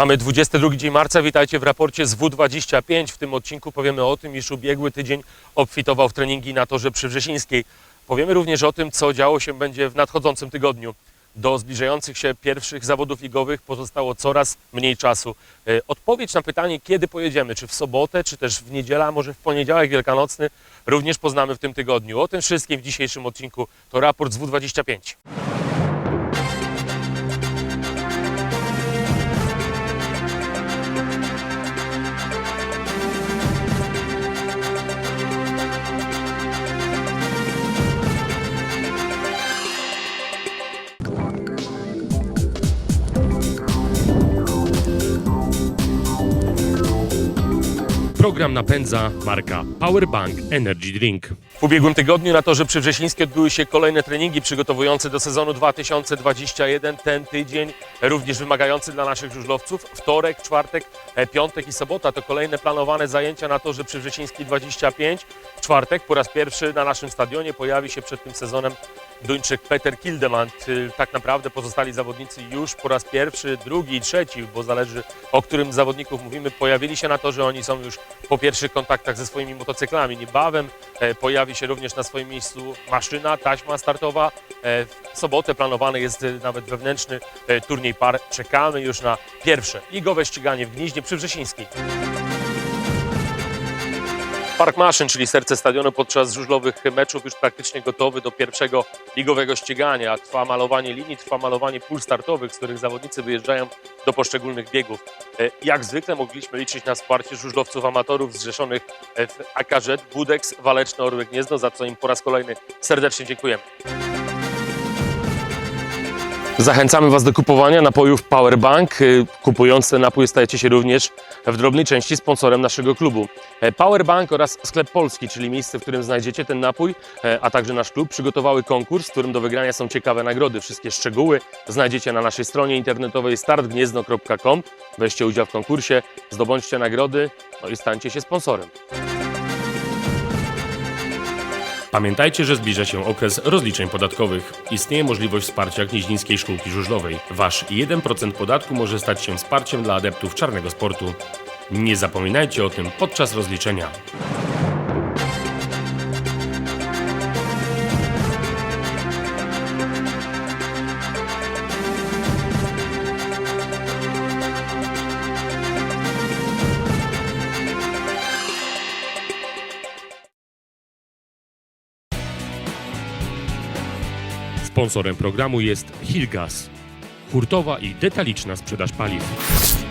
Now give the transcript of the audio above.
Mamy 22 dzień marca, witajcie w raporcie z W25. W tym odcinku powiemy o tym, iż ubiegły tydzień obfitował w treningi na torze przy Wrzesińskiej. Powiemy również o tym, co działo się będzie w nadchodzącym tygodniu. Do zbliżających się pierwszych zawodów ligowych pozostało coraz mniej czasu. E, Odpowiedź na pytanie, kiedy pojedziemy, czy w sobotę, czy też w niedzielę, a może w poniedziałek wielkanocny, również poznamy w tym tygodniu. O tym wszystkim w dzisiejszym odcinku to raport z W25. Program napędza marka Powerbank Energy Drink. W ubiegłym tygodniu na torze przy Wrzesińskiej odbyły się kolejne treningi przygotowujące do sezonu 2021. Ten tydzień również wymagający dla naszych żużlowców. Wtorek, czwartek, e, piątek i sobota to kolejne planowane zajęcia na torze przy Wrzesińskiej 25. W czwartek po raz pierwszy na naszym stadionie pojawi się przed tym sezonem Duńczyk Peter Kildemand. Y, Tak naprawdę pozostali zawodnicy już po raz pierwszy, drugi i trzeci, bo zależy o którym zawodników mówimy, pojawili się na torze. Oni są już po pierwszych kontaktach ze swoimi motocyklami. Niebawem e, pojawi się również na swoim miejscu maszyna, taśma startowa. E, W sobotę planowany jest e, nawet wewnętrzny turniej par. Czekamy już na pierwsze ligowe ściganie w Gnieźnie przy Wrzesińskiej. Park Maszyn, czyli serce stadionu podczas żużlowych meczów już praktycznie gotowy do pierwszego ligowego ścigania. Trwa malowanie linii, trwa malowanie pól startowych, z których zawodnicy wyjeżdżają do poszczególnych biegów. E, Jak zwykle mogliśmy liczyć na wsparcie żużlowców amatorów zrzeszonych w AKZ, Budex, Waleczne Orły Gniezno, za co im po raz kolejny serdecznie dziękujemy. Zachęcamy Was do kupowania napojów Powerbank. Y, Kupując ten napój stajecie się również w drobnej części sponsorem naszego klubu. E, Powerbank oraz Sklep Polski, czyli miejsce, w którym znajdziecie ten napój, e, a także nasz klub, przygotowały konkurs, w którym do wygrania są ciekawe nagrody. Wszystkie szczegóły znajdziecie na naszej stronie internetowej startgniezno.com. Weźcie udział w konkursie, zdobądźcie nagrody, no i stańcie się sponsorem. Pamiętajcie, że zbliża się okres rozliczeń podatkowych. Istnieje możliwość wsparcia Gnieźnińskiej Szkółki Żużlowej. Wasz 1% podatku może stać się wsparciem dla adeptów czarnego sportu. Nie zapominajcie o tym podczas rozliczenia. Sponsorem programu jest Hilgas, hurtowa i detaliczna sprzedaż paliw.